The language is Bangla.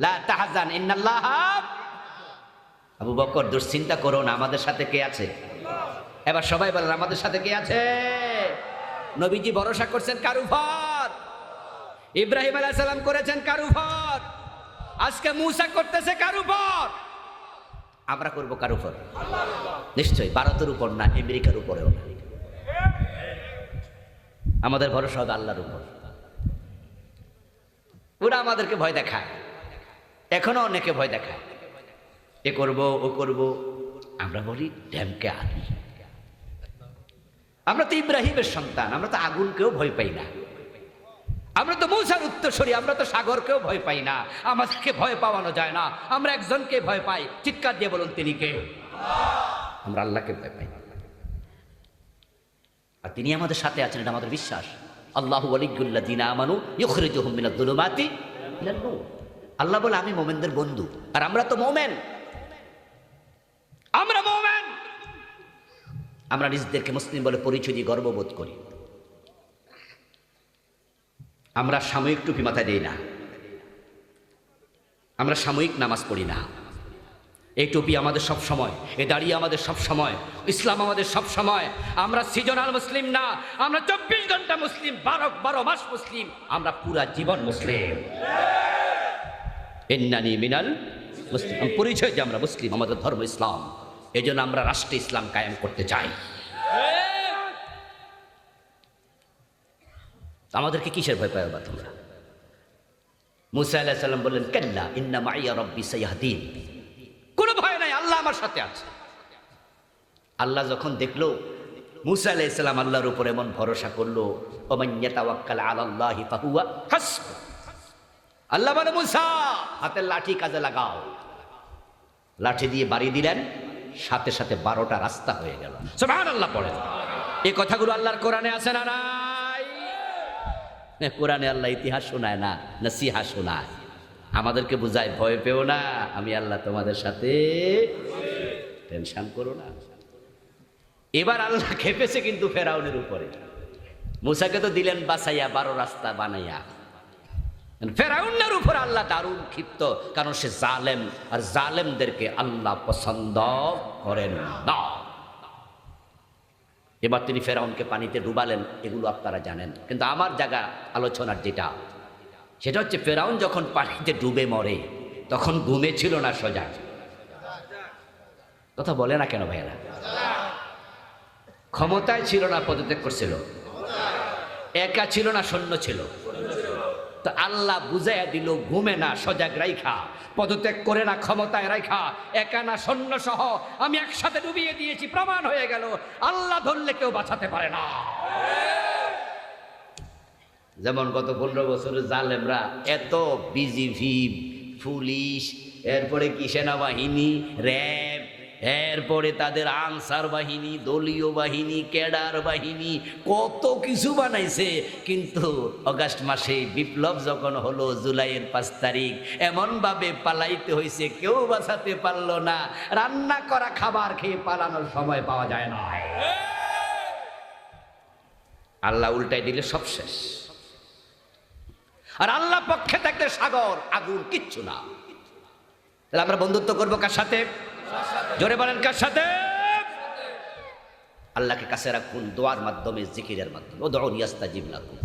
তাহাজান আবু বকর, দুশ্চিন্তা করো না, আমাদের সাথে কে আছে? এবার সবাই বলেন, আমাদের সাথে কে আছে? নবীজি ভরসা করছেন, কার ইব্রাহিম আলাইহিস করেছেন, কার উপর? আজকে মুসা করতেছে, কার উপর? আমরা করব কার উপর? নিশ্চয়ই, ভারতের উপর না, আমেরিকার উপরেও না। আমাদের ভরসা হবে আল্লাহর উপর। ওরা আমাদেরকে ভয় দেখায়। এখনও অনেকে ভয় দেখায়। এ করব, ও করব। আমরা বলি ড্যামকে আর আমরা তো ইব্রাহিমের সন্তান, আমরা তো আগুনকেও ভয় পাই না। আমরা তো মৌসার উত্তরসরি, আমরা তো সাগরকেও ভয় পাই না। আমাদেরকে ভয় পাওয়ানো যায় না। আমরা একজনকে ভয় পাই। চিৎকার দিয়ে বলুন, তিনি কে? আমরা আল্লাহকে ভয় পাই। আর তিনি আমাদের সাথে আছেন, এটা আমাদের বিশ্বাস। আল্লাহ আলিগুল্লা দিনা আমানু ইখরিজুহুম মিনাদ দুলুমাতি আল্লাহ বলে, আমি মোমেনদের বন্ধু। আর আমরা তো মোমেন। আমরা মোমেন। আমরা নিজেদেরকে মুসলিম বলে পরিচয় দিয়ে গর্ববোধ করি। আমরা সাময়িক টুপি মাথায় দিই না। আমরা সাময়িক নামাজ পড়ি না। এই টুপি আমাদের সব সময় এ দাঁড়িয়ে আমাদের সব সময়, ইসলাম আমাদের সব সময়। আমরা সিজনাল মুসলিম না। আমরা চব্বিশ ঘণ্টা মুসলিম, বারো বারো মাস মুসলিম। আমরা পুরা জীবন মুসলিম। এন্নানি মিনাল মুসলিম। পরিচয় যে আমরা মুসলিম, আমাদের ধর্ম ইসলাম। এই জন্য আমরা রাষ্ট্রে ইসলাম কায়েম করতে চাই। আমাদেরকে কিসের ভয় পাবে তোমরা? মুসা আলাহ সাল্লাম বললেন, কেল্লা, ইন্না মাইয়া রব্বি সাইয়াহদিন কোনো ভয় নাই, আল্লাহ আমার সাথে আছে। আল্লাহ যখন দেখল, মুসা আলাহ আল্লাহর উপর এমন ভরসা করল ওমান্যাতাওয়াক্কাল আলাল্লাহি ফাহুয়া হাসবু আল্লাহ বলে, মুসা, হাতের লাঠি কাজে লাগাও। লাঠি দিয়ে বাড়ি দিলেন, সাথে সাথে বারোটা রাস্তা হয়ে গেল। আল্লাহ পড়ে এই কথাগুলো আল্লাহর কোরআনে আছে না নাই? কোরআনে আল্লাহ ইতিহাস শোনায় না, নসিহা শোনায়। আমাদেরকে বুঝায়, ভয় পেও না, আমি আল্লাহ তোমাদের সাথে টেনশন করো না। এবার আল্লাহ খেপেছে কিন্তু ফেরাউনের উপরে। মুসাকে তো দিলেন বাসাইয়া বারো রাস্তা বানাইয়া। ফেরাউনের উপর আল্লাহ দারুণ ক্ষিপ্ত, কারণ সে জালেম, আর জালেমদেরকে আল্লাহ পছন্দ করেন না। এবার তিনি ফেরাউনকে পানিতে ডুবালেন, এগুলো আপনারা জানেন। কিন্তু আমার জায়গা আলোচনার যেটা, সেটা হচ্ছে ফেরাউন যখন পানিতে ডুবে মরে, তখন ঘুমে ছিল না সোজা। কথা বলে না কেন ভাইয়েরা? ক্ষমতায় ছিল না, পদত্যাগ করছিল। একা ছিল না, সৈন্য ছিল। তো আল্লাহ বুঝাইয়া দিল, ঘুমে না, সজাগ রাইখা। পদত্যাগ করে না, ক্ষমতায় রাইখা। একা না সৈন্য সহ আমি একসাথে ডুবিয়ে দিয়েছি, প্রমাণ হয়ে গেল। আল্লাহ ধরলে কেউ বাঁচাতে পারে না। যেমন গত পনেরো বছরের জালেমরা এত বিজিভি পুলিশ, এরপরে কি সেনাবাহিনী, র্যাব এরপরে তাদের আনসার বাহিনী, দলীয় বাহিনী, ক্যাডার বাহিনী কত কিছু বানাইছে। কিন্তু অগাস্ট মাসে বিপ্লব যখন হলো, জুলাইয়ের পাঁচ তারিখ, এমনভাবে পালাইতে হয়েছে কেউ বাঁচাতে পারল না। রান্না করা খাবার খেয়ে পালানোর সময় পাওয়া যায় না। আল্লাহ উল্টাই দিলে সব শেষ। আর আল্লাহ পক্ষে থাকলে সাগর, আগুন কিচ্ছু না। তাহলে আমরা বন্ধুত্ব করব কার সাথে? জোরে বলেন, কার সাথে? আল্লাহকে কাছে রাখুন, দোয়ার মাধ্যমে, জিকিরের মাধ্যমে। ও দোয়া নিয়াস্তা জিম রাখুন